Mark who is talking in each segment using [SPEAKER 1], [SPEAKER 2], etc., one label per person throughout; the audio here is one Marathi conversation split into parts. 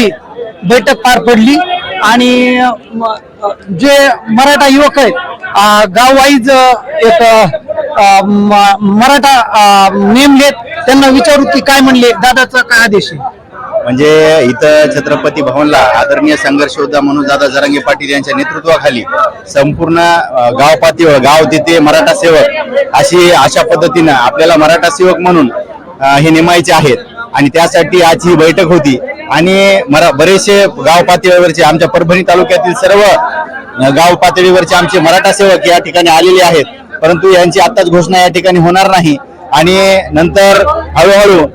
[SPEAKER 1] चांगली बैठक पार पडली आणि जे मराठा युवक आहेत गाववाईज एक मराठा नेमलेत त्यांना विचारू की काय म्हणले दादाचा काय आदेश आहे?
[SPEAKER 2] म्हणजे इथं छत्रपती भवनला आदरणीय संघर्ष योद्धा म्हणून दादा जरांगे पाटील यांच्या नेतृत्वाखाली संपूर्ण गाव पातळीवर गाव तिथे मराठा सेवक अशी अशा पद्धतीनं आपल्याला मराठा सेवक म्हणून हे नेमायचे आहेत. आणि त्यासाठी आज ही बैठक होती. आणि मरा बरेचसे गाव पातळीवरचे आमच्या परभणी तालुक्यातील सर्व गाव पातळीवरचे आमचे मराठा सेवक या ठिकाणी आलेले आहेत. परंतु यांची आताच घोषणा या ठिकाणी होणार नाही. आणि नंतर हळूहळू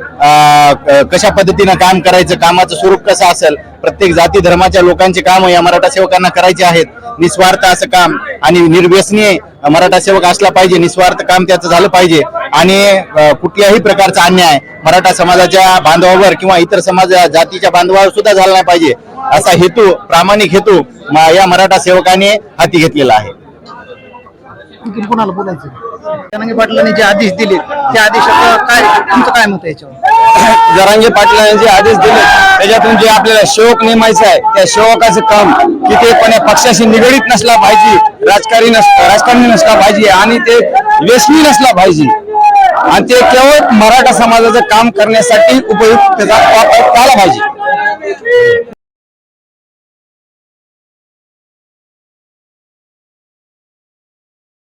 [SPEAKER 2] कशा पद्धतीनं काम करायचं कामाचं स्वरूप कसं असेल प्रत्येक जाती धर्माच्या लोकांचे काम या मराठा सेवकांना करायचे आहेत. निस्वार्थ असं काम आणि निर्व्यसनीय मराठा सेवक असला पाहिजे निस्वार्थ काम त्याचं झालं पाहिजे. आणि कुठल्याही प्रकारचा अन्याय मराठा समाजाच्या बांधवावर किंवा इतर समाज जातीच्या बांधवावर सुद्धा झाला नाही पाहिजे. असा हेतू प्रामाणिक हेतू या मराठा सेवकाने हाती घेतलेला आहे.
[SPEAKER 1] आणखीन कोणाला बोलायचं? जनांगे पाटलांनी जे आदेश दिले त्या आदेशाचं काय तुमचं काय मत आहे याच्यावर?
[SPEAKER 3] जरांगे पाटील यांचे आदेश दिले त्याच्यातून जे आपल्याला सेवक नेमायचं आहे त्या सेवकाचं काम कितीपणे पक्षाशी निगडीत नसला पाहिजे राजकारणी नस राजकारणी नसला पाहिजे आणि ते व्यसनी नसला पाहिजे. आणि ते केवळ मराठा समाजाचं काम करण्यासाठी उपयुक्त त्याचा वापर पाहिजे.